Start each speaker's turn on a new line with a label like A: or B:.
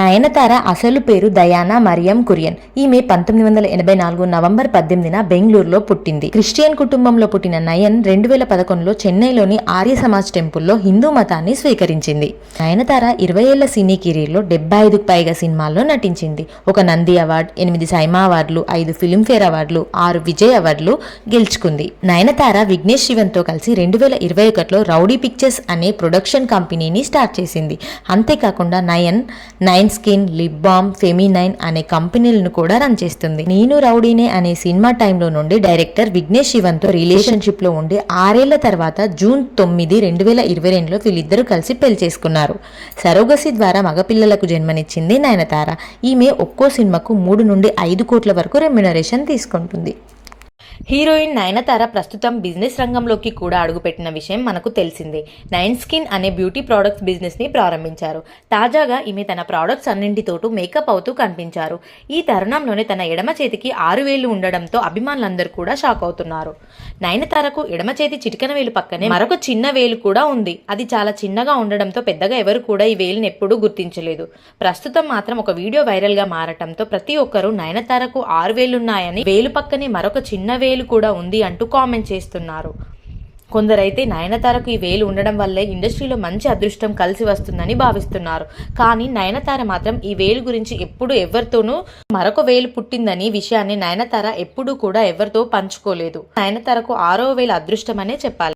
A: నయనతార అసలు పేరు దయానా మరియం కురియన్. ఈమె పంతొమ్మిది వందల ఎనభై నాలుగు నవంబర్ పద్దెనిమిదిన బెంగళూరులో పుట్టింది. క్రిస్టియన్ కుటుంబంలో పుట్టిన నయన్ రెండు వేల పదకొండులో చెన్నైలోని ఆర్య సమాజ్ టెంపుల్లో హిందూ మతాన్ని స్వీకరించింది. నయనతార ఇరవై ఏళ్ళ సినీ కెరీర్లో డెబ్బై ఐదుకు పైగా సినిమాల్లో నటించింది. ఒక నంది అవార్డు ఎనిమిది సైమా అవార్డులు ఐదు ఫిల్మ్ఫేర్ అవార్డులు ఆరు విజయ్ అవార్డులు గెలుచుకుంది. నయనతార విఘ్నేష్ శివన్తో కలిసి రెండు వేల ఇరవై ఒకటిలో రౌడీ పిక్చర్స్ అనే ప్రొడక్షన్ కంపెనీని స్టార్ట్ చేసింది. అంతేకాకుండా Nayan nine skin lip balm feminine అనే కంపెనీలను కూడా రన్ చేస్తుంది. నేను రౌడీనే అనే సినిమా టైంలో నుండి డైరెక్టర్ విఘ్నేష్ శివన్తో రిలేషన్షిప్లో ఉండి ఆరేళ్ళ తర్వాత జూన్ తొమ్మిది రెండు వేల ఇరవై రెండులో వీళ్ళిద్దరూ కలిసి పెళ్ళి చేసుకున్నారు. సరోగసి ద్వారా మగపిల్లలకు జన్మనిచ్చింది నయనతార. ఈమె ఒక్కో సినిమాకు మూడు నుండి ఐదు కోట్ల వరకు రెమ్యునరేషన్ తీసుకుంటుంది. హీరోయిన్ నయనతార ప్రస్తుతం బిజినెస్ రంగంలోకి కూడా అడుగుపెట్టిన విషయం మనకు తెలిసిందే. నైన్ స్కిన్ అనే బ్యూటీ ప్రోడక్ట్స్ బిజినెస్ని ప్రారంభించారు. తాజాగా ఈమె తన ప్రోడక్ట్స్ అన్నింటితోటూ మేకప్ అవుతూ కనిపించారు. ఈ తరుణంలోనే తన ఎడమ చేతికి ఆరు వేలు ఉండడంతో అభిమానులందరూ కూడా షాక్ అవుతున్నారు. నయనతారకు ఎడమ చేతి చిటికన వేలు పక్కనే మరొక చిన్న వేలు కూడా ఉంది. అది చాలా చిన్నగా ఉండడంతో పెద్దగా ఎవరు కూడా ఈ వేలుని ఎప్పుడూ గుర్తించలేదు. ప్రస్తుతం మాత్రం ఒక వీడియో వైరల్గా మారటంతో ప్రతి ఒక్కరూ నయనతారకు ఆరు వేలున్నాయని వేలు పక్కనే మరొక చిన్న వేలు కూడా ఉంది అంటూ కామెంట్ చేస్తున్నారు. కొందరైతే నయనతారకు ఈ వేలు ఉండడం వల్లే ఇండస్ట్రీలో మంచి అదృష్టం కలిసి వస్తుందని భావిస్తున్నారు. కానీ నయనతార మాత్రం ఈ వేలు గురించి ఎప్పుడు ఎవరితోనూ మరొక వేలు పుట్టిందని విషయాన్ని నయనతార ఎప్పుడూ కూడా ఎవరితో పంచుకోలేదు. నయనతారకు ఆరో వేలు అదృష్టమనే చెప్పాలి.